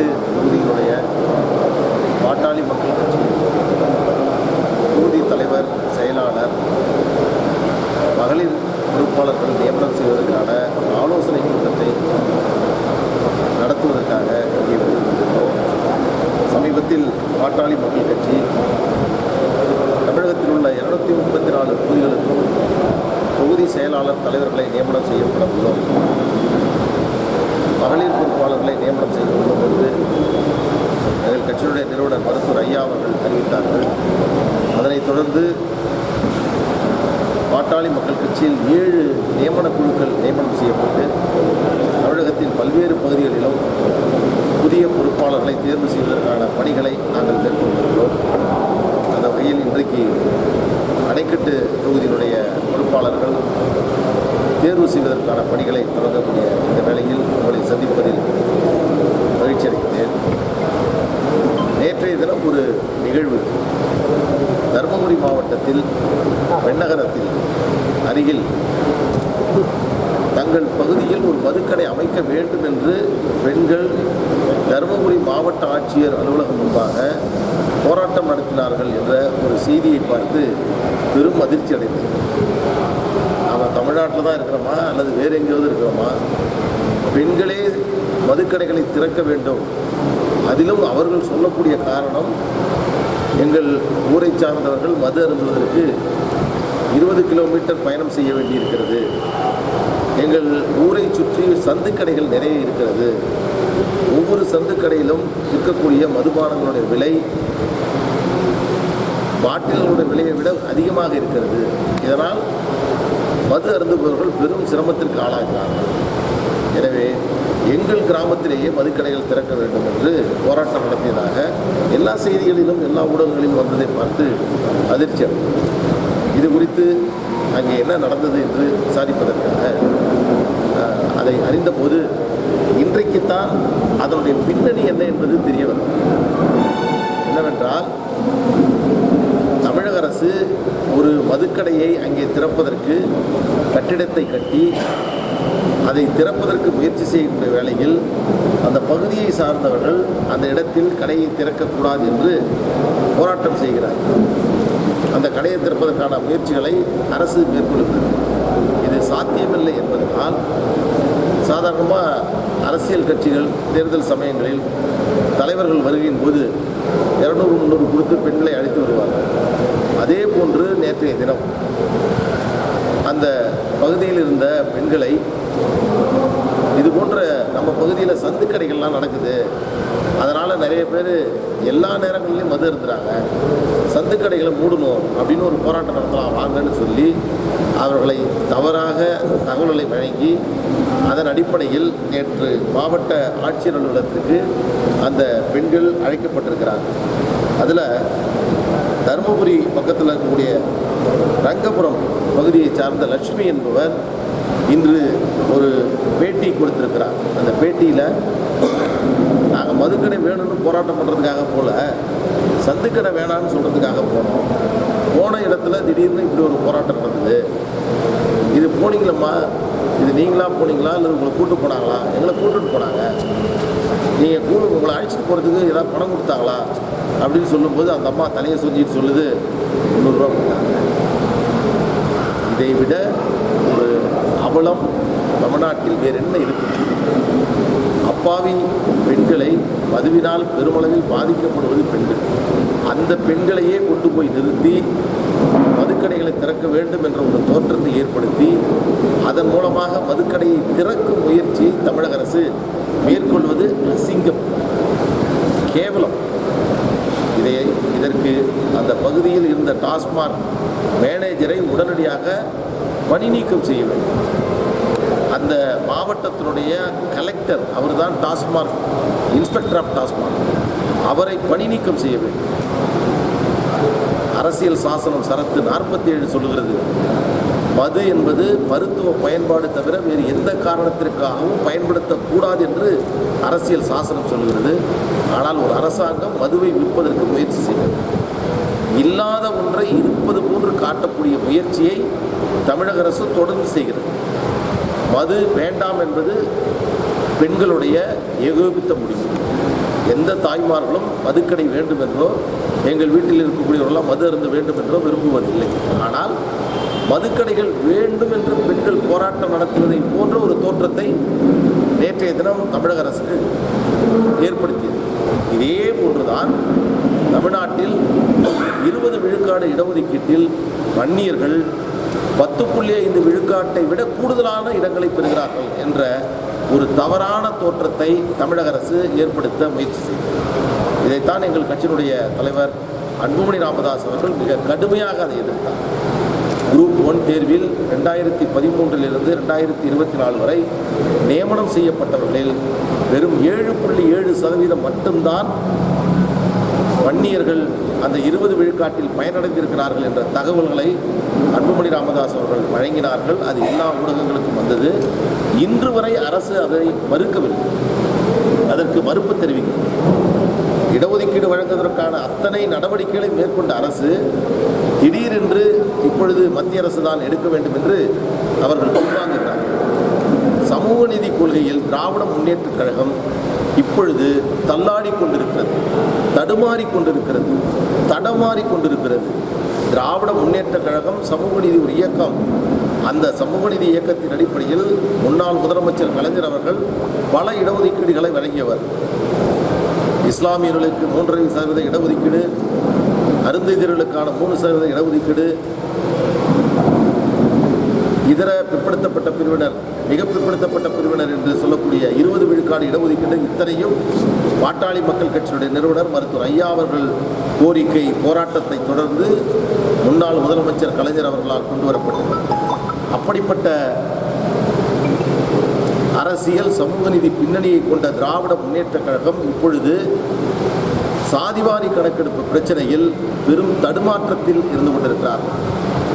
அணைக்கட்டு தொகுதியினுடைய பாட்டாளி மக்கள் கட்சி தொகுதி தலைவர் செயலாளர் மகளிர் பொறுப்பாளர்கள் நியமனம் செய்வதற்கான ஆலோசனை கூட்டத்தை நடத்துவதற்காக இங்கே வந்திருக்கிறோம் சமீபத்தில் பாட்டாளி மக்கள் கட்சி தமிழகத்தில் உள்ள இருநூத்தி முப்பத்தி நாலு தொகுதிகளுக்கும் தொகுதி செயலாளர் தலைவர்களை நியமனம் செய்யப்பட உள்ளோம் மகளிர் பொறுப்பாளர்களை நியமனம் செய்ய உள்ளோம் என்று எங்கள் கட்சியினுடைய நிறுவனர் மருத்துவர் ஐயா அவர்கள் அறிவித்தார்கள் அதனைத் தொடர்ந்து பாட்டாளி மக்கள் கட்சியில் ஏழு நியமன குழுக்கள் நியமனம் செய்யப்பட்டு தமிழகத்தின் பல்வேறு பகுதிகளிலும் புதிய பொறுப்பாளர்களை தேர்வு செய்வதற்கான பணிகளை நாங்கள் மேற்கொண்டிருக்கிறோம். அந்த வகையில் இன்றைக்கு அணைக்கட்டு தொகுதியினுடைய பொறுப்பாளர்கள் தேர்வு செய்வதற்கான பணிகளை தொடங்கக்கூடிய இந்த வேளையில் உங்களை சந்திப்பதில் மகிழ்ச்சி அடைகிறேன் நேற்றைய தினம் ஒரு நிகழ்வு தருமபுரி மாவட்டத்தில் வெண்ணகரத்தில் அருகில் தங்கள் பகுதியில் ஒரு மதுக்கடை அமைக்க வேண்டும் என்று பெண்கள் தருமபுரி மாவட்ட ஆட்சியர் அலுவலகம் முன்பாக போராட்டம் நடத்தினார்கள் என்ற ஒரு செய்தியை பார்த்து பெரும் அதிர்ச்சி அடைந்தேன். நாம் தமிழ்நாட்டில் தான் இருக்கிறோமா? அல்லது வேறு எங்கேயாவது இருக்கிறோமா? பெண்களே மதுக்கடைகளை திறக்க வேண்டும். அதிலும் அவர்கள் சொல்லக்கூடிய காரணம் எங்கள் ஊரை சார்ந்தவர்கள் மது அருந்துவதற்கு இருபது கிலோமீட்டர் பயணம் செய்ய வேண்டியிருக்கிறது. எங்கள் ஊரை சுற்றி சந்துக்கடைகள் நிறைய இருக்கிறது. ஒவ்வொரு சந்துக்கடையிலும் இருக்கக்கூடிய மதுபானங்களுடைய விலை பாட்டில்களுடைய விலையை விட அதிகமாக இருக்கிறது. இதனால் மது அருந்துபவர்கள் பெரும் சிரமத்திற்கு ஆளாகிறார்கள். எனவே எங்கள் கிராமத்திலேயே மதுக்கடைகள் திறக்க வேண்டும் என்று போராட்டம் நடத்தியதாக எல்லா செய்திகளிலும் எல்லா ஊடகங்களிலும் வந்ததை பார்த்து அதிர்ச்சி அடைந்தது இது குறித்து அங்கே என்ன நடந்தது என்று விசாரிப்பதற்காக என்பதை அறிந்தபோது இன்றைக்குத்தான் அதனுடைய பின்னணி என்ன என்பது தெரிய வரும். என்னவென்றால் தமிழக அரசு ஒரு மதுக்கடையை அங்கே திறப்பதற்கு கட்டிடத்தை கட்டி அதை திறப்பதற்கு முயற்சி செய்யக்கூடிய வேளையில் அந்த பகுதியை சார்ந்தவர்கள் அந்த இடத்தில் கடையை திறக்கக்கூடாது என்று போராட்டம் செய்கிறார்கள். அந்த கடையை திறப்பதற்கான முயற்சிகளை அரசு மேற்கொள்கிறது. இது சாத்தியமில்லை என்பதனால் சாதாரணமாக அரசியல் கட்சிகள் தேர்தல் சமயங்களில் தலைவர்கள் வருகையின் போது இரநூறு முந்நூறு கொடுத்து பெண்களை அழைத்து வருவார்கள் அதே போன்று நேற்றைய தினம் அந்த பகுதியில் இருந்த பெண்களை இது போன்ற நம்ம பகுதியில் சந்து கடைகள்லாம் நடக்குது. அதனால் நிறைய பேர் எல்லா நேரங்கள்லையும் மது இருந்துறாங்க சந்து கடைகளை மூடணும் அப்படின்னு ஒரு போராட்டம் நடத்தலாம் வாங்கன்னு சொல்லி அவர்களை தவறாக தகவல்களை வழங்கி அதன் அடிப்படையில் நேற்று மாவட்ட ஆட்சியர் அலுவலகத்திற்கு அந்த பெண்கள் அழைக்கப்பட்டிருக்கிறார் அதில் தருமபுரி பக்கத்தில் இருக்கக்கூடிய ரங்கபுரம் பகுதியை சார்ந்த லட்சுமி என்பவர் இன்று ஒரு பேட்டி கொடுத்திருக்கிறார். அந்த பேட்டியில் நாங்கள் மதுக்கடை வேணும்னு போராட்டம் பண்ணுறதுக்காக போகல சந்துக்கடை வேணான்னு சொல்கிறதுக்காக போனோம். போன இடத்துல திடீர்னு இப்படி ஒரு போராட்டம் நடந்தது. இது போனீங்களம்மா? இது நீங்களாக போனீங்களா? இல்லை உங்களை கூட்டு போனாங்களா? எங்களை கூட்டுட்டு போனாங்க. நீங்கள் கூட உங்களை அழைச்சிட்டு போகிறதுக்கு ஏதாவது பணம் கொடுத்தாங்களா? அப்படின்னு சொல்லும்போது அந்த அம்மா தலையை சொல்லிட்டு சொல்லுது முந்நூறுரூவா கொடுத்தாங்க. இதை விட ஒரு அவலம் தமிழ்நாட்டில் வேறு என்ன இருக்குது அப்பாவி பெண்களை மதுவினால் பெருமளவில் பாதிக்கப்படுவது பெண்கள். அந்த பெண்களையே கொண்டு போய் நிறுத்தி மதுக்கடைகளை திறக்க வேண்டும் என்ற ஒரு தோற்றத்தை ஏற்படுத்தி அதன் மூலமாக மதுக்கடையை திறக்கும் முயற்சியை தமிழக அரசு மேற்கொள்வது அசிங்கம். கேவலம். இதை இதற்கு அந்த பகுதியில் இருந்த டாஸ்மாக் மேனேஜரை உடனடியாக பணி நீக்கம் செய்ய வேண்டும். அந்த மாவட்டத்தினுடைய கலெக்டர் அவர்தான் டாஸ்மாக் இன்ஸ்பெக்டர் ஆஃப் டாஸ்மாக். அவரை பணி நீக்கம் செய்ய வேண்டும். அரசியல் சாசனம் சரத்து நாற்பத்தி ஏழு சொல்லுகிறது. மது என்பது மருத்துவ பயன்பாடு தவிர வேறு எந்த காரணத்திற்காகவும் பயன்படுத்தக்கூடாது என்று அரசியல் சாசனம் சொல்கிறது ஆனால் ஒரு அரசாங்கம் மதுவை விற்பதற்கு முயற்சி செய்கிறது. இல்லாத ஒன்றை இருப்பது போன்று காட்டக்கூடிய முயற்சியை தமிழக அரசு தொடர்ந்து செய்கிறது. மது வேண்டாம் என்பது பெண்களுடைய ஏகோபித்த முடிவு. எந்த தாய்மார்களும் மதுக்கடை வேண்டும் என்றோ எங்கள் வீட்டில் இருக்கக்கூடியவர்களாம் மது அருந்த வேண்டும் என்றோ விரும்புவதில்லை. ஆனால் மதுக்கடைகள் வேண்டும் என்று பெண்கள் போராட்டம் நடத்துவதை போன்ற ஒரு தோற்றத்தை நேற்றைய தினம் தமிழக அரசு ஏற்படுத்தியது. இதே போன்றுதான் தமிழ்நாட்டில் இருபது விழுக்காடு இடஒதுக்கீட்டில் வன்னியர்கள் பத்து புள்ளி ஐந்து விழுக்காட்டை விட கூடுதலான இடங்களை பெறுகிறார்கள் என்ற ஒரு தவறான தோற்றத்தை தமிழக அரசு ஏற்படுத்த முயற்சி செய்தது. இதைத்தான் எங்கள் கட்சியினுடைய தலைவர் அன்புமணி ராமதாஸ் அவர்கள் மிக கடுமையாக அதை எதிர்த்தார். குரூப் ஒன் தேர்வில் ரெண்டாயிரத்தி பதிமூன்றிலிருந்து ரெண்டாயிரத்தி இருபத்தி நாலு வரை நியமனம் செய்யப்பட்டவர்களில் வெறும் ஏழு புள்ளி ஏழு சதவீதம் மட்டும்தான் வன்னியர்கள் அந்த இருபது விழுக்காட்டில் பயனடைந்திருக்கிறார்கள் என்ற தகவல்களை அன்புமணி ராமதாஸ் அவர்கள் வழங்கினார்கள். அது எல்லா ஊடகங்களுக்கும் வந்தது. இன்று வரை அரசு அதை மறுக்கவில்லை. அதற்கு மறுப்பு தெரிவிக்கும். இடஒதுக்கீடு வழங்குவதற்கான அத்தனை நடவடிக்கைகளை மேற்கொண்ட அரசு திடீரென்று இப்பொழுது மத்திய அரசு தான் எடுக்க வேண்டும் என்று அவர்கள் பின்வாங்குகிறார்கள் சமூக நீதி கொள்கையில் திராவிட முன்னேற்றக் கழகம் இப்பொழுது தள்ளாடி கொண்டிருக்கிறது. தடுமாறி கொண்டிருக்கிறது தடமாறி கொண்டிருக்கிறது திராவிட முன்னேற்ற கழகம் சமூக நீதி ஒரு இயக்கம். அந்த சமூக நீதி இயக்கத்தின் அடிப்படையில் முன்னாள் முதலமைச்சர் கலைஞர் அவர்கள் பல இடஒதுக்கீடுகளை வழங்கியவர். இஸ்லாமியர்களுக்கு மூன்றரை சதவீத இடஒதுக்கீடு அருந்ததியர்களுக்கான மூணு சதவீத இடஒதுக்கீடு. இதர பிற்படுத்தப்பட்ட பிரிவினர் மிக பிற்படுத்தப்பட்ட பிரிவினர் என்று சொல்லக்கூடிய இருபது விழுக்காடு இடஒதுக்கீடு இத்தனையும் பாட்டாளி மக்கள் கட்சியுடைய நிறுவனர் மருத்துவர் ஐயா அவர்கள் கோரிக்கை போராட்டத்தை தொடர்ந்து முன்னாள் முதலமைச்சர் கலைஞர் அவர்களால் கொண்டு வரப்பட்டது. அப்படிப்பட்ட அரசியல் சமூக நீதி பின்னணியை கொண்ட திராவிட முன்னேற்றக் கழகம் இப்பொழுது சாதிவாரி கணக்கெடுப்பு பிரச்சனையில் பெரும் தடுமாற்றத்தில் இருந்து கொண்டிருக்கிறார்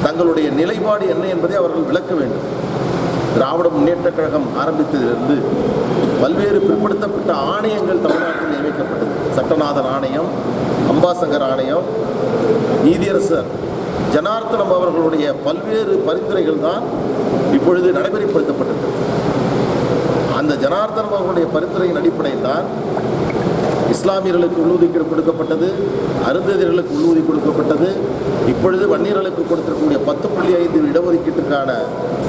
தங்களுடைய நிலைப்பாடு என்ன என்பதை அவர்கள் விளக்க வேண்டும். திராவிட முன்னேற்றக் கழகம் ஆரம்பித்ததிலிருந்து பல்வேறு பிற்படுத்தப்பட்ட ஆணையங்கள் தமிழ்நாட்டில் நியமிக்கப்பட்டது. சட்டநாதன் ஆணையம் அம்பாசங்கர் ஆணையம் நீதியரசர் ஜனார்த்தனம் அவர்களுடைய பல்வேறு பரிந்துரைகள் தான் இப்பொழுது நடைமுறைப்படுத்தப்பட்டிருக்கிறது. அந்த ஜனார்த்தனம் அவர்களுடைய பரிந்துரையின் அடிப்படையில் தான் இஸ்லாமியர்களுக்கு உள்ளுதீக்கீடு கொடுக்கப்பட்டது அருந்ததியர்களுக்கு உள்ளுதவி கொடுக்கப்பட்டது. இப்பொழுது வன்னியர்களுக்கு கொடுத்திருக்கக்கூடிய பத்து புள்ளி ஐந்து இடஒதுக்கீட்டுக்கான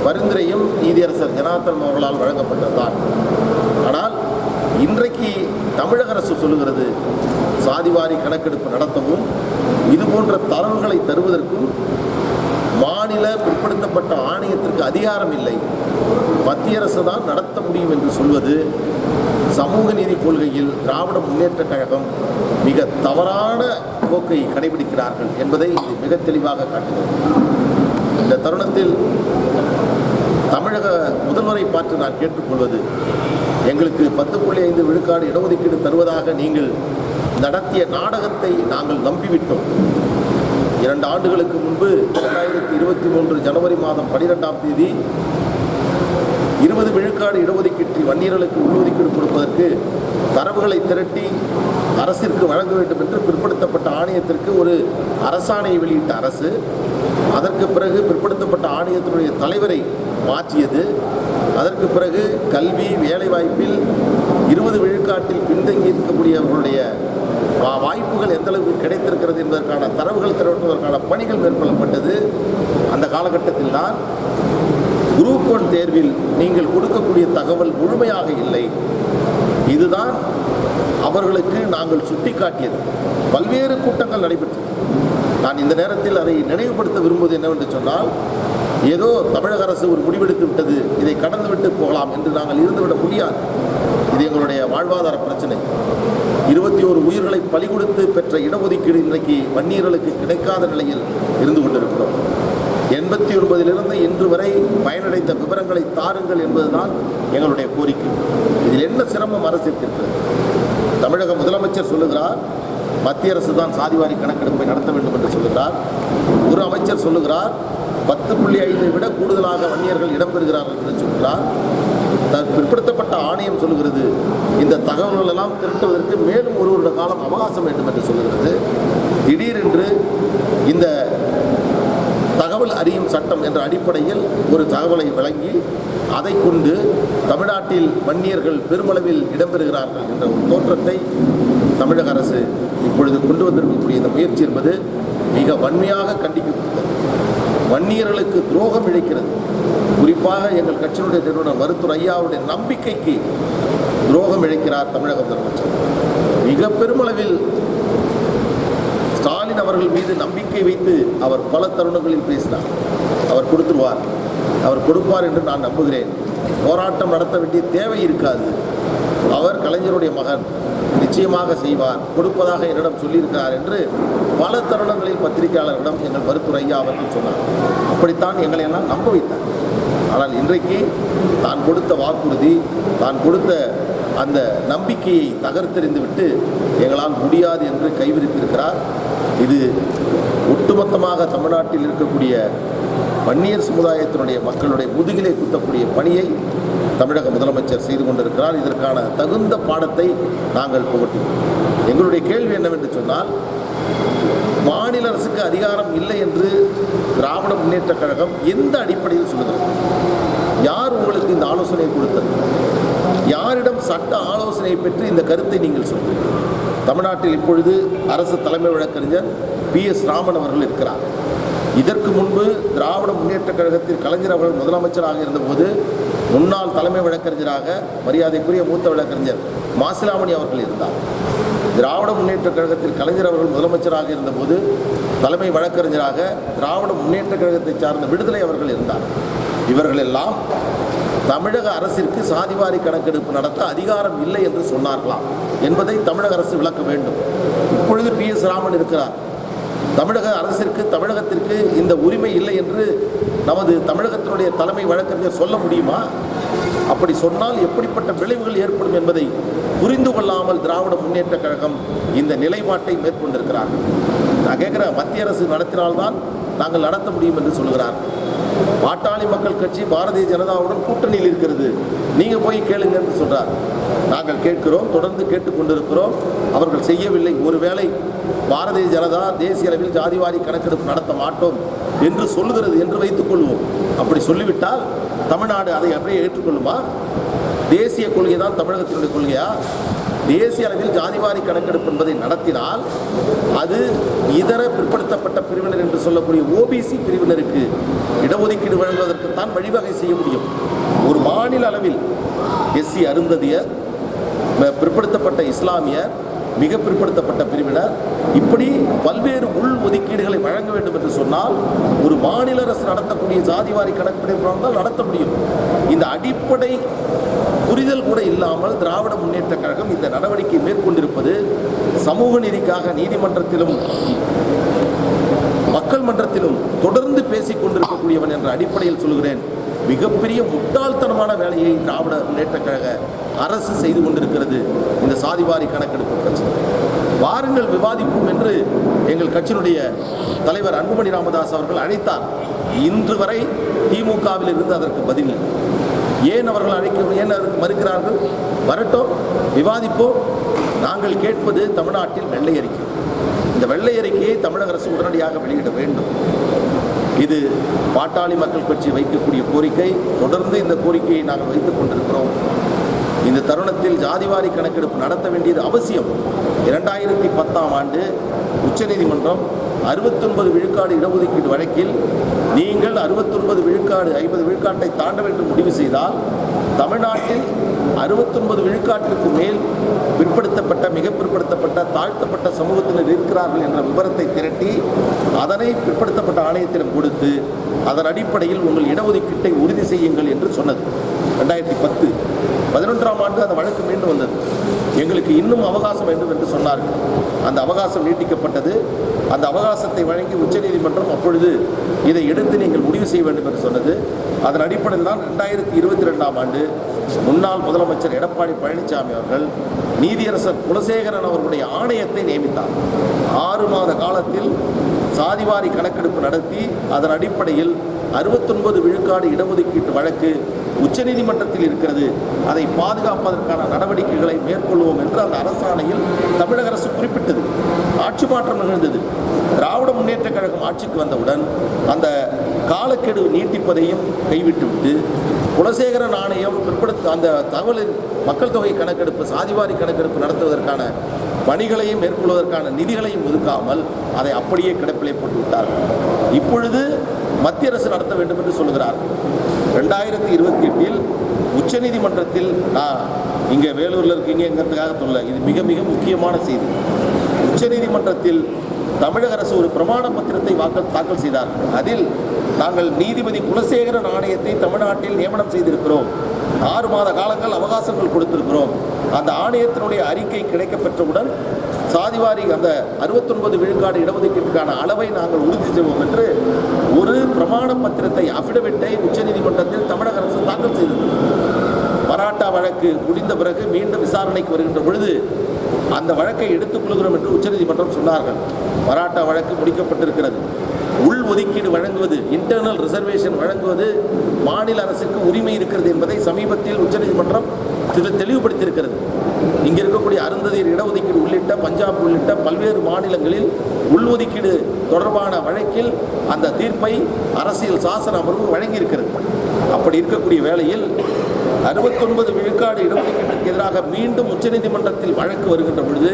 பரிந்துரையும் நீதியரசர் ஜனார்த்தன் அவர்களால் வழங்கப்பட்டதுதான். ஆனால் இன்றைக்கு தமிழக அரசு சொல்லுகிறது சாதிவாரி கணக்கெடுப்பு நடத்தவும் இது போன்ற தரவுகளை தருவதற்கும் மாநில பிற்படுத்தப்பட்ட ஆணையத்திற்கு அதிகாரம் இல்லை. மத்திய அரசு தான் நடத்த முடியும் என்று சொல்வது சமூக நீதி கொள்கையில் திராவிட முன்னேற்ற கழகம் மிக தவறான போக்கை கடைபிடிக்கிறார்கள் என்பதை இது மிக தெளிவாக காட்டுகிறது. இந்த தருணத்தில் தமிழக முதல்வரை பார்த்து நான் கேட்டுக்கொள்வது எங்களுக்கு பத்து புள்ளி ஐந்து விழுக்காடு இடஒதுக்கீடு தருவதாக நீங்கள் நடத்திய நாடகத்தை நாங்கள் நம்பிவிட்டோம். இரண்டு ஆண்டுகளுக்கு முன்பு இரண்டாயிரத்தி இருபத்தி மூன்று ஜனவரி மாதம் பனிரெண்டாம் தேதி இருபது விழுக்காடு இடஒதுக்கீட்டில் வன்னியர்களுக்கு உள்ஒதுக்கீடு கொடுப்பதற்கு தரவுகளை திரட்டி அரசிற்கு வழங்க வேண்டும் என்று பிற்படுத்தப்பட்ட ஆணையத்திற்கு ஒரு அரசாணையை வெளியிட்ட அரசு. அதற்கு பிறகு பிற்படுத்தப்பட்ட ஆணையத்தினுடைய தலைவரை மாற்றியது. அதற்கு பிறகு கல்வி வேலைவாய்ப்பில் இருபது விழுக்காட்டில் பின்தங்கி இருக்கக்கூடியவர்களுடைய வாய்ப்புகள் எந்த அளவுக்கு கிடைத்திருக்கிறது என்பதற்கான தரவுகள் திரட்டுவதற்கான பணிகள் மேற்கொள்ளப்பட்டது. அந்த காலகட்டத்தில் தான் குரூப் ஒன் தேர்வில் நீங்கள் கொடுக்கக்கூடிய தகவல் முழுமையாக இல்லை. இதுதான் அவர்களுக்கு நாங்கள் சுட்டிக்காட்டியது. பல்வேறு கூட்டங்கள் நடைபெற்றது. நான் இந்த நேரத்தில் அதை நினைவுபடுத்த விரும்புவது என்னவென்று சொன்னால் ஏதோ தமிழக அரசு ஒரு முடிவெடுத்து விட்டது இதை கடந்து விட்டு போகலாம் என்று நாங்கள் இருந்துவிட முடியாது. இது எங்களுடைய வாழ்வாதார பிரச்சனை. இருபத்தி ஒரு உயிர்களை பலி கொடுத்து பெற்ற இடஒதுக்கீடு இன்றைக்கு வன்னியர்களுக்கு கிடைக்காத நிலையில் இருந்து கொண்டிருக்கிறோம். எண்பத்தி ஒன்பதிலிருந்து இன்று வரை பயனடைந்த விவரங்களை தாருங்கள் என்பதுதான் எங்களுடைய கோரிக்கை. இதில் என்ன சிரமம் அரசிற்கு தமிழக முதலமைச்சர் சொல்லுகிறார் மத்திய அரசு தான் சாதிவாரி கணக்கெடுப்பை நடத்த வேண்டும் என்று சொல்லுகிறார். ஒரு அமைச்சர் சொல்லுகிறார் பத்து புள்ளி ஐந்தை விட கூடுதலாக வன்னியர்கள் இடம்பெறுகிறார்கள் என்று சொல்கிறார் த- பிற்படுத்தப்பட்ட ஆணையம் சொல்லுகிறது இந்த தகவல்கள் எல்லாம் திரட்டுவதற்கு மேலும் ஒரு வருட காலம் அவகாசம் வேண்டும் என்று சொல்லுகிறது. திடீரென்று இந்த தகவல் அறியும் சட்டம் என்ற அடிப்படையில் ஒரு தகவலை வழங்கி அதை கொண்டு தமிழ்நாட்டில் வன்னியர்கள் பெருமளவில் இடம்பெறுகிறார்கள் என்ற ஒரு தோற்றத்தை தமிழக அரசு இப்பொழுது கொண்டு வந்திருக்கக்கூடிய இந்த முயற்சி என்பது மிக வன்மையாக கண்டிக்கப்பட்டது. வன்னியர்களுக்கு துரோகம் இழைக்கிறது. குறிப்பாக எங்கள் கட்சியினுடைய நிறுவனர் மருத்துவர் ஐயாவுடைய நம்பிக்கைக்கு துரோகம் இழைக்கிறார் தமிழக முதலமைச்சர். மிக பெருமளவில் அவர்கள் மீது நம்பிக்கை வைத்து அவர் பல தருணங்களில் பேசினார். அவர் கொடுத்துருவார். அவர் கொடுப்பார் என்று நான் நம்புகிறேன். போராட்டம் நடத்த வேண்டிய தேவை இருக்காது. அவர் கலைஞருடைய மகன். நிச்சயமாக செய்வார். கொடுப்பதாக என்னிடம் சொல்லியிருக்கிறார் என்று பல தருணங்களில் பத்திரிகையாளர்களிடம் எங்கள் மருத்துவர் ஐயா அவர்கள் சொன்னார். அப்படித்தான் எங்களை எல்லாம் நம்ப வைத்தார். ஆனால் இன்றைக்கு தான் கொடுத்த வாக்குறுதி தான் கொடுத்த அந்த நம்பிக்கையை தகர்த்தெறிந்து விட்டு எங்களால் முடியாது என்று கைவிரித்திருக்கிறார். இது ஒட்டுமொத்தமாக தமிழ்நாட்டில் இருக்கக்கூடிய வன்னியர் சமுதாயத்தினுடைய மக்களுடைய முதுகிலே குத்தக்கூடிய பணியை தமிழக முதலமைச்சர் செய்து கொண்டிருக்கிறார். இதற்கான தகுந்த பாடத்தை நாங்கள் புகட்டுவோம் எங்களுடைய கேள்வி என்னவென்று சொன்னால் மாநில அரசுக்கு அதிகாரம் இல்லை என்று திராவிட முன்னேற்றக் கழகம் எந்த அடிப்படையில் சொல்லுகிறது? யார் உங்களுக்கு இந்த ஆலோசனை கொடுத்தது? யாரிடம் சட்ட ஆலோசனை பெற்று இந்த கருத்தை நீங்கள் சொல்கிறீர்கள்? தமிழ்நாட்டில் இப்பொழுது அரசு தலைமை வழக்கறிஞர் பி எஸ் ராமன் அவர்கள் இருக்கிறார். இதற்கு முன்பு திராவிட முன்னேற்ற கழகத்தில் கலைஞர் அவர்கள் முதலமைச்சராக இருந்தபோது முன்னாள் தலைமை வழக்கறிஞராக மரியாதைக்குரிய மூத்த வழக்கறிஞர் மாசிலாமணி அவர்கள் இருந்தார். திராவிட முன்னேற்றக் கழகத்தில் கலைஞர் அவர்கள் முதலமைச்சராக இருந்தபோது தலைமை வழக்கறிஞராக திராவிட முன்னேற்ற கழகத்தை சார்ந்த விடுதலை அவர்கள் இருந்தார். இவர்கள் எல்லாம் தமிழக அரசிற்கு சாதிவாரி கணக்கெடுப்பு நடத்த அதிகாரம் இல்லை என்று சொன்னார்களாம் என்பதை தமிழக அரசு விளக்க வேண்டும். இப்பொழுது பி எஸ் ராமன் இருக்கிறார். தமிழக அரசிற்கு தமிழகத்திற்கு இந்த உரிமை இல்லை என்று நமது தமிழகத்தினுடைய தலைமை வழக்கறிஞர் சொல்ல முடியுமா? அப்படி சொன்னால் எப்படிப்பட்ட விளைவுகள் ஏற்படும் என்பதை புரிந்து கொள்ளாமல் திராவிட முன்னேற்றக் கழகம் இந்த நிலைப்பாட்டை மேற்கொண்டிருக்கிறார் நான் கேட்குற மத்திய அரசு நடத்தினால்தான் நாங்கள் நடத்த முடியும் என்று சொல்கிறார் பாட்டாளி மக்கள் கட்சி பாரதிய ஜனதாவுடன் கூட்டணியில் இருக்கிறது. நீங்கள் போய் கேளுங்க என்று சொல்றார். நாங்கள் கேட்கிறோம் தொடர்ந்து கேட்டுக்கொண்டிருக்கிறோம். அவர்கள் செய்யவில்லை. ஒருவேளை பாரதிய ஜனதா தேசிய அளவில் ஜாதிவாரி கணக்கெடுப்பு நடத்த மாட்டோம் என்று சொல்லுகிறது என்று வைத்துக் கொள்வோம். அப்படி சொல்லிவிட்டால் தமிழ்நாடு அதை அப்படியே ஏற்றுக்கொள்ளுமா? தேசிய கொள்கை தான் தமிழகத்தினுடைய கொள்கையா? தேசிய அளவில் ஜாதிவாரி கணக்கெடுப்பு என்பதை நடத்தினால் அது இதர பிற்படுத்தப்பட்ட பிரிவினர் என்று சொல்லக்கூடிய ஓபிசி பிரிவினருக்கு இடஒதுக்கீடு வழங்குவதற்கு தான் வழிவகை செய்ய முடியும். ஒரு மாநில அளவில் எஸ்சி அருந்ததியர் பிற்படுத்தப்பட்ட இஸ்லாமியர் மிக பிற்படுத்தப்பட்ட பிரிவினர் இப்படி பல்வேறு உள் ஒதுக்கீடுகளை வழங்க வேண்டும் என்று சொன்னால் ஒரு மாநில அரசு நடத்தக்கூடிய ஜாதிவாரி கணக்கெடுப்பு தான் நடத்த முடியும். இந்த அடிப்படை புரிதல் கூட இல்லாமல் திராவிட முன்னேற்ற கழகம் இந்த நடவடிக்கை மேற்கொண்டிருப்பது சமூக நீதிக்காக நீதிமன்றத்திலும் மக்கள் மன்றத்திலும் தொடர்ந்து பேசிக் கொண்டிருக்கக்கூடியவன் என்ற அடிப்படையில் சொல்கிறேன் மிகப்பெரிய முட்டாள்தனமான வேலையை திராவிட முன்னேற்ற கழக அரசு செய்து கொண்டிருக்கிறது. இந்த சாதிவாரி கணக்கெடுப்பு பிரச்சனை. வாருங்கள் விவாதிப்போம் என்று எங்கள் கட்சியினுடைய தலைவர் அன்புமணி ராமதாஸ் அவர்கள் அழைத்தார். இன்று வரை திமுகவில் இருந்து அதற்கு பதில் இல்லை. ஏன் அவர்கள் அழைக்க ஏன் அதற்கு மறுக்கிறார்கள்? வரட்டும் விவாதிப்போம். நாங்கள் கேட்பது தமிழ்நாட்டில் வெள்ளை அறிக்கை. இந்த வெள்ளை அறிக்கையை தமிழக அரசு உடனடியாக வெளியிட வேண்டும். இது பாட்டாளி மக்கள் கட்சி வைக்கக்கூடிய கோரிக்கை. தொடர்ந்து இந்த கோரிக்கையை நாங்கள் வைத்துக் கொண்டிருக்கிறோம். இந்த தருணத்தில் ஜாதிவாரி கணக்கெடுப்பு நடத்த வேண்டியது அவசியம். இரண்டாயிரத்தி பத்தாம் ஆண்டு உச்சநீதிமன்றம் அறுபத்தொன்பது விழுக்காடு இடஒதுக்கீடு வழக்கில் நீங்கள் அறுபத்தொன்பது விழுக்காடு ஐம்பது விழுக்காட்டை தாண்ட வேண்டும் முடிவு செய்தால் தமிழ்நாட்டில் அறுபத்தொன்பது விழுக்காட்டிற்கு மேல் பிற்படுத்தப்பட்ட மிக பிற்படுத்தப்பட்ட தாழ்த்தப்பட்ட சமூகத்தினர் இருக்கிறார்கள் என்ற விவரத்தை திரட்டி அதனை பிற்படுத்தப்பட்ட ஆணையத்திடம் கொடுத்து அதன் அடிப்படையில் உங்கள் இடஒதுக்கீட்டை உறுதி செய்யுங்கள் என்று சொன்னது. ரெண்டாயிரத்தி பத்து பதினொன்றாம் ஆண்டு அந்த வழக்கு மீண்டும் வந்தது. எங்களுக்கு இன்னும் அவகாசம் வேண்டும் என்று சொன்னார்கள். அந்த அவகாசம் நீட்டிக்கப்பட்டது. அந்த அவகாசத்தை வழங்கி உச்சநீதிமன்றம் அப்பொழுது இதை எடுத்து நீங்கள் முடிவு செய்ய வேண்டும் என்று சொன்னது. அதன் அடிப்படையில் தான் ரெண்டாயிரத்தி இருபத்தி ரெண்டாம் ஆண்டு முன்னாள் முதலமைச்சர் எடப்பாடி பழனிசாமி அவர்கள் நீதியரசர் குலசேகரன் அவர்களுடைய ஆணையத்தை நியமித்தார். ஆறு மாத காலத்தில் சாதிவாரி கணக்கெடுப்பு நடத்தி அதன் அடிப்படையில் அறுபத்தொன்பது விழுக்காடு இடஒதுக்கீட்டு வழக்கு உச்சநீதிமன்றத்தில் இருக்கிறது. அதை பாதுகாப்பதற்கான நடவடிக்கைகளை மேற்கொள்வோம் என்று அந்த அரசாணையில் தமிழக அரசு குறிப்பிட்டது. ஆட்சி மாற்றம் நிகழ்ந்தது. திராவிட முன்னேற்ற கழகம் ஆட்சிக்கு வந்தவுடன் அந்த காலக்கெடு நீட்டிப்பதையும் கைவிட்டுவிட்டு குலசேகர நாணயம் பிற்படுத்த அந்த தகவலின் மக்கள் தொகை கணக்கெடுப்பு சாதிவாரி கணக்கெடுப்பு நடத்துவதற்கான பணிகளையும் மேற்கொள்வதற்கான நிதிகளையும் ஒதுக்காமல் அதை அப்படியே கிடப்பிலே போட்டு விட்டார்கள் இப்பொழுது மத்திய அரசு நடத்த வேண்டும் என்று சொல்கிறார்கள் ரெண்டாயிரத்தி இருபத்தி எட்டில் உச்சநீதிமன்றத்தில் நான் இங்கே வேலூரில் இருக்கீங்க எங்கிறதுக்காக சொல்ல இது மிக மிக முக்கியமான செய்தி. உச்சநீதிமன்றத்தில் தமிழக அரசு ஒரு பிரமாண பத்திரத்தை வாக்கல் தாக்கல் செய்தார். அதில் நாங்கள் நீதிபதி குலசேகர நாணயத்தை தமிழ்நாட்டில் நியமனம் செய்திருக்கிறோம். ஆறு மாத காலங்கள் அவகாசங்கள் கொடுத்திருக்கிறோம். அந்த ஆணையத்தினுடைய அறிக்கை கிடைக்கப்பெற்றவுடன் சாதிவாரி அந்த அறுபத்தொன்பது விழுக்காடு இடஒதுக்கீட்டுக்கான அளவை நாங்கள் உறுதி செய்வோம் என்று ஒரு பிரமாண பத்திரத்தை அபிடவிட்டை உச்சநீதிமன்றத்தில் தமிழக அரசு தாக்கல் செய்தது. மராட்டா வழக்கு முடிந்த பிறகு மீண்டும் விசாரணைக்கு வருகின்ற பொழுது அந்த வழக்கை எடுத்துக்கொள்கிறோம் என்று உச்சநீதிமன்றம் சொன்னார்கள். மராட்டா வழக்கு முடிக்கப்பட்டிருக்கிறது. உள் ஒதுக்கீடு வழங்குவது இன்டர்னல் ரிசர்வேஷன் வழங்குவது மாநில அரசுக்கு உரிமை இருக்கிறது என்பதை சமீபத்தில் உச்சநீதிமன்றம் தெளிவுபடுத்தியிருக்கிறது. இங்கே இருக்கக்கூடிய அருந்ததியர் இடஒதுக்கீடு உள்ளிட்ட பஞ்சாப் உள்ளிட்ட பல்வேறு மாநிலங்களில் உள்ஒதுக்கீடு தொடர்பான வழக்கில் அந்த தீர்ப்பை அரசியல் சாசன அமர்வு வழங்கியிருக்கிறது. அப்படி இருக்கக்கூடிய வேளையில் அறுபத்தொன்பது விழுக்காடு இடஒதுக்கீட்டுக்கு எதிராக மீண்டும் உச்சநீதிமன்றத்தில் வழக்கு வருகின்ற பொழுது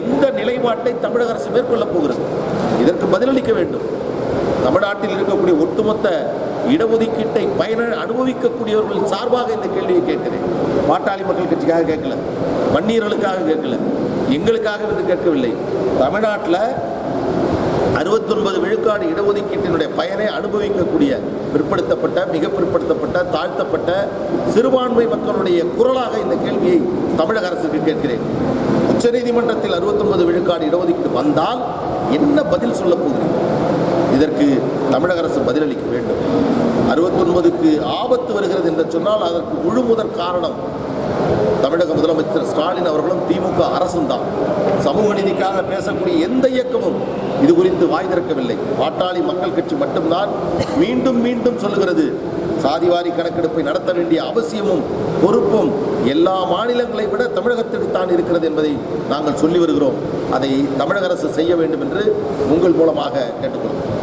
எந்த நிலைப்பாட்டை தமிழக அரசு மேற்கொள்ளப் போகிறது? இதற்கு பதிலளிக்க வேண்டும். தமிழ்நாட்டில் இருக்கக்கூடிய ஒட்டுமொத்த இடஒதுக்கீட்டை பயன அனுபவிக்கக்கூடியவர்கள் சார்பாக இந்த கேள்வியை கேட்கிறேன். பாட்டாளி மக்கள் கட்சிக்காக கேட்கல. வன்னியர்களுக்காக கேட்கல. எங்களுக்காக என்று கேட்கவில்லை. தமிழ்நாட்டில் அறுபத்தொன்பது விழுக்காடு இடஒதுக்கீட்டினுடைய பயனை அனுபவிக்கக்கூடிய பிற்படுத்தப்பட்ட மிக பிற்படுத்தப்பட்ட தாழ்த்தப்பட்ட சிறுபான்மை மக்களுடைய குரலாக இந்த கேள்வியை தமிழக அரசுக்கு கேட்கிறேன். உச்சநீதிமன்றத்தில் அறுபத்தொன்பது விழுக்காடு இடஒதுக்கீடு வந்தால் என்ன பதில் சொல்லப் போகிறீர்கள்? இதற்கு தமிழக அரசு பதிலளிக்க வேண்டும். அறுபத்தொன்பதுக்கு ஆபத்து வருகிறது என்று சொன்னால் அதற்கு முழு முதற் காரணம் தமிழக முதலமைச்சர் ஸ்டாலின் அவர்களும் திமுக அரசும் தான் சமூக நீதிக்காக பேசக்கூடிய எந்த இயக்கமும் இது குறித்து வாய் திறக்கவில்லை. பாட்டாளி மக்கள் கட்சி மட்டும்தான் மீண்டும் மீண்டும் சொல்லுகிறது. சாதிவாரி கணக்கெடுப்பை நடத்த வேண்டிய அவசியமும் பொறுப்பும் எல்லா மாநிலங்களை விட தமிழகத்திற்கு தான் இருக்கிறது என்பதை நாங்கள் சொல்லி வருகிறோம். அதை தமிழக அரசு செய்ய வேண்டும் என்று உங்கள் மூலமாக கேட்டுக்கொள்கிறோம்.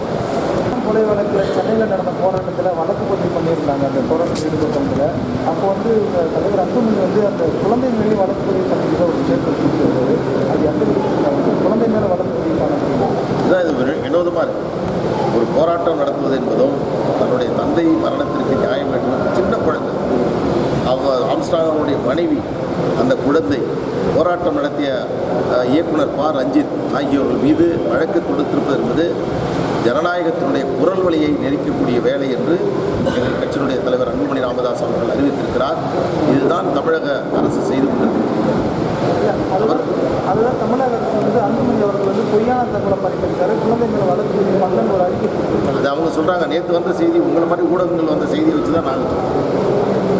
கொலை வழக்கில் சென்னையில் நடந்த போராட்டத்தில் வழக்கு பதிவு பண்ணியிருந்தாங்க. அந்த போராட்டத்தில் ஈடுபட்டவங்கள அப்போ வந்து இந்த தலைவர் அன்புமணி வந்து அந்த குழந்தை மேலே வழக்கு பதிவு பண்ணிக்கிற ஒரு விஷயத்தை கொடுத்துருக்காரு அது எந்த விதத்தில் குழந்தை மேலே வழக்கு பதிவு பண்ண இதுதான் இது வினோதமாக இருக்கு. ஒரு போராட்டம் நடத்துவது என்பதும் தன்னுடைய தந்தை மரணத்திற்கு நியாயம் வேண்டும் சின்ன குழந்தை. அவங்க ஆம்ஸ்டாங்கனுடைய மனைவி அந்த குழந்தை போராட்டம் நடத்திய இயக்குனர் ப. ரஞ்சித் ஆகியோர்கள் மீது வழக்கு தொடுத்திருப்பது என்பது ஜனநாயகத்தினுடைய குரல் வழியை நெரிக்கக்கூடிய வேலை என்று எங்கள் கட்சியினுடைய தலைவர் அன்புமணி ராமதாஸ் அவர்கள் அறிவித்திருக்கிறார். இதுதான் தமிழக அரசு செய்து கொண்டிருக்கக்கூடிய அதுதான் தமிழக அரசு வந்து அன்புமணி அவர்கள் வந்து பொய்யான தகவலை பறிக்கிறாரு குழந்தை மேலே வழக்கு பதிவு பண்ணலன்னு ஒரு அறிக்கை அது அவங்க சொல்கிறாங்க நேற்று வந்த செய்தி உங்களை மாதிரி ஊடகங்கள் வந்த செய்தியை வச்சு தான் நாங்கள்.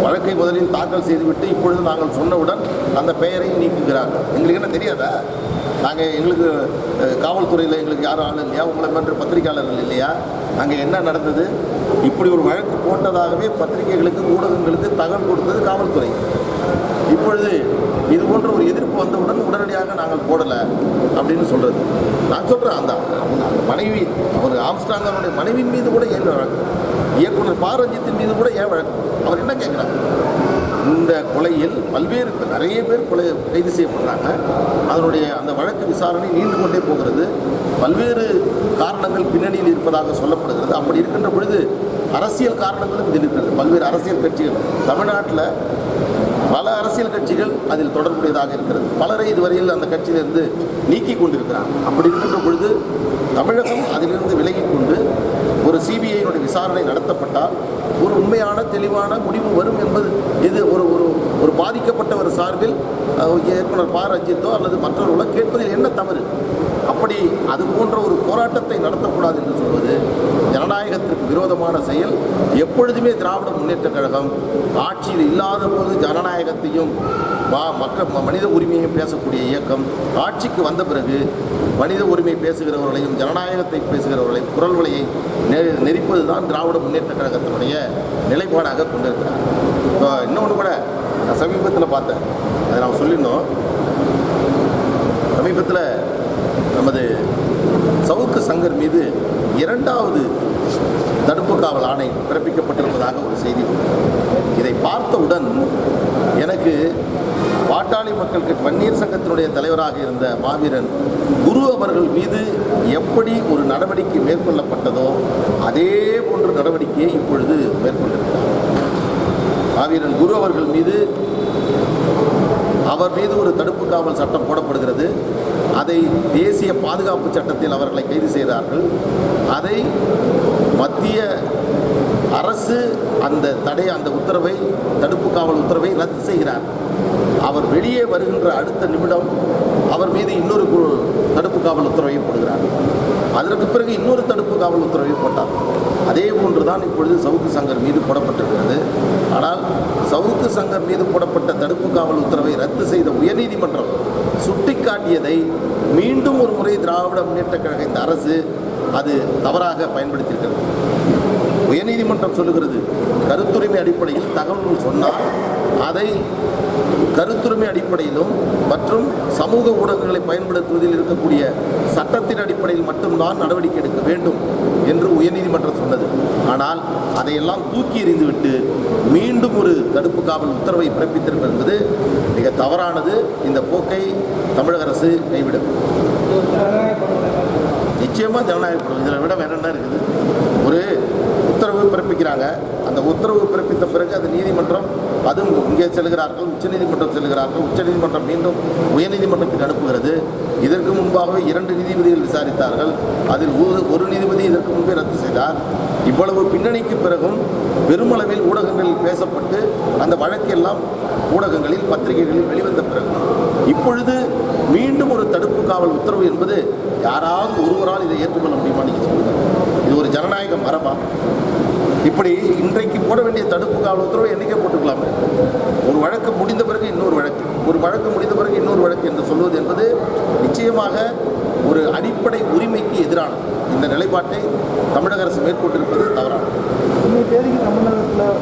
வழக்கை முதலில் தாக்கல் செய்துவிட்டு இப்பொழுது நாங்கள் சொன்னவுடன் அந்த பெயரையும் நீக்குகிறார்கள். எங்களுக்கு என்ன தெரியாதா? நாங்கள் எங்களுக்கு காவல்துறையில் எங்களுக்கு யாரும் ஆள் இல்லையா? உங்களை மாதிரி பத்திரிகையாளர்கள் இல்லையா? அங்கே என்ன நடந்தது? இப்படி ஒரு வழக்கு போட்டதாகவே பத்திரிகைகளுக்கு ஊடகங்களுக்கு தகவல் கொடுத்தது காவல்துறை. இப்பொழுது இது போன்ற ஒரு எதிர்ப்பு வந்தவுடன் உடனடியாக நாங்கள் போடலை அப்படின்னு சொல்கிறது நான் சொல்கிறேன் அந்த அவங்க அந்த மனைவி அவர் ஆம்ஸ்டாங் அவருடைய மனைவியின் மீது கூட ஏன் வழக்கு? இயக்குனர் பாரஞ்சித்தின் மீது கூட ஏன் வழக்கு? அவர் என்ன கேட்குறாங்க இந்த கொலையில் பல்வேறு நிறைய பேர் கொலை கைது செய்யப்படுறாங்க அதனுடைய அந்த வழக்கு விசாரணை நீண்டு கொண்டே போகிறது. பல்வேறு காரணங்கள் பின்னணியில் இருப்பதாக சொல்லப்படுகிறது. அப்படி இருக்கின்ற பொழுது அரசியல் காரணங்களும் இதில் இருக்கிறது. பல்வேறு அரசியல் கட்சிகள் தமிழ்நாட்டில் பல அரசியல் கட்சிகள் அதில் தொடர்புடையதாக இருக்கிறது. பலரை இதுவரையில் அந்த கட்சியிலிருந்து நீக்கி கொண்டிருக்கிறார் அப்படி இருக்கின்ற பொழுது தமிழகம் அதிலிருந்து விலகிக் கொண்டு விசாரணை நடத்தப்பட்டால் ஒரு உண்மையான தெளிவான முடிவு வரும் என்பது இது ஒரு ஒரு ஒரு பாதிக்கப்பட்ட ஒரு சார்பில் இயக்குனர் ப. ரஞ்சித்தோ அல்லது மற்றவர்களோ கேட்பதில் என்ன தவறு? அப்படி அது போன்ற ஒரு போராட்டத்தை நடத்தக்கூடாது என்று சொல்வது ஜனநாயகத்திற்கு விரோதமான செயல். எப்பொழுதுமே திராவிட முன்னேற்றக் கழகம் ஆட்சியில் இல்லாத போது ஜனநாயகத்தையும் மக்கள் ம- மனித உரிமையும் பேசக்கூடிய இயக்கம். ஆட்சிக்கு வந்த பிறகு மனித உரிமை பேசுகிறவர்களையும் ஜனநாயகத்தை பேசுகிறவர்களையும் குரல் வலையை நெ- நெரிப்பது தான் திராவிட முன்னேற்ற கழகத்தினுடைய நிலைப்பாடாக கொண்டிருக்கிறார். இப்போ இன்னொன்று கூட நான் சமீபத்தில் பார்த்தேன். அதை நான் சொல்லியிருந்தோம் சமீபத்தில் நமது சவுக்கு சங்கர் மீது இரண்டாவது தடுப்பு காவல் ஆணை பிறப்பிக்கப்பட்டிருப்பதாக ஒரு செய்தி இதை பார்த்தவுடன் எனக்கு பாட்டாளி மக்கள் கட்சி வன்னியர் சங்கத்தினுடைய தலைவராக இருந்த மாவீரன் குரு அவர்கள் மீது எப்படி ஒரு நடவடிக்கை மேற்கொள்ளப்பட்டதோ அதே போன்ற நடவடிக்கையை இப்பொழுது மேற்கொண்டிருக்கிறார். மாவீரன் குரு அவர்கள் மீது அவர் மீது ஒரு தடுப்பு காவல் சட்டம் போடப்படுகிறது. அதை தேசிய பாதுகாப்பு சட்டத்தில் அவர்களை கைது செய்கிறார்கள் அதை மத்திய அரசு அந்த தடை அந்த உத்தரவை தடுப்பு காவல் உத்தரவை ரத்து செய்கிறார். அவர் வெளியே வருகின்ற அடுத்த நிமிடம் அவர் மீது இன்னொரு தடுப்பு காவல் உத்தரவை போடுகிறார். அதற்கு பிறகு இன்னொரு தடுப்பு காவல் உத்தரவை போட்டார். அதே போன்று தான் இப்பொழுது சவுக்கு சங்கர் மீது போடப்பட்டிருக்கிறது. ஆனால் சவுக்கு சங்கர் மீது போடப்பட்ட தடுப்பு காவல் உத்தரவை ரத்து செய்த உயர்நீதிமன்றம் சுட்டிக்காட்டியதை மீண்டும் ஒரு முறை திராவிட முன்னேற்ற கழக இந்த அரசு அது தவறாக பயன்படுத்தியிருக்கிறது. உயர்நீதிமன்றம் சொல்லுகிறது கருத்துரிமை அடிப்படையில் தகவல்கள் சொன்னால் அதை கருத்துரிமை அடிப்படையிலும் மற்றும் சமூக ஊடகங்களை பயன்படுத்துவதில் இருக்கக்கூடிய சட்டத்தின் அடிப்படையில் மட்டும்தான் நடவடிக்கை எடுக்க வேண்டும். என்று உயர்நீதிமன்றம் சொன்னது. ஆனால் அதையெல்லாம் தூக்கி எறிந்துவிட்டு மீண்டும் ஒரு தடுப்பு காவல் உத்தரவை பிறப்பித்திருப்பது என்பது மிக தவறானது. இந்த போக்கை தமிழக அரசு கைவிடும் நிச்சயமாக ஜனநாயகப்படும் இதில் விட வேற என்ன இருக்குது? ஒரு உத்தரவு பிறப்பிக்கிறாங்க. அந்த உத்தரவு பிறப்பித்த பிறகு அது நீதிமன்றம் அதுவும் இங்கே செல்கிறார்கள் உச்சநீதிமன்றம் செல்கிறார்கள் உச்சநீதிமன்றம் மீண்டும் உயர்நீதிமன்றத்துக்கு அனுப்புகிறது. இதற்கு முன்பாகவே இரண்டு நீதிபதிகள் விசாரித்தார்கள். அதில் ஒரு- ஒரு நீதிபதி இதற்கு முன்பே ரத்து செய்தார். இவ்வளவு பின்னணிக்கு பிறகும் பெருமளவில் ஊடகங்களில் பேசப்பட்டு அந்த வழக்கெல்லாம் ஊடகங்களில் பத்திரிகைகளில் வெளிவந்த பிறகு இப்பொழுது மீண்டும் ஒரு தடுப்பு காவல் உத்தரவு என்பது யாராவது ஒருவரால் இதை ஏற்றுக்கொள்ள முடியுமா நீங்கள் சொல்லுங்கள் இது ஒரு ஜனநாயக மரபா? இப்படி இன்றைக்கு போட வேண்டிய தடுப்பு காவல் உத்தரவு என்னைக்கே போட்டுக்கலாமே. ஒரு வழக்கு முடிந்த பிறகு இன்னொரு வழக்கு ஒரு வழக்கு முடிந்த பிறகு இன்னொரு வழக்கு என்று சொல்வது என்பது நிச்சயமாக ஒரு அடிப்படை உரிமைக்கு எதிரானது. இந்த நிலைப்பாட்டை தமிழக அரசு மேற்கொண்டிருப்பது தவறானது. தமிழகத்தில்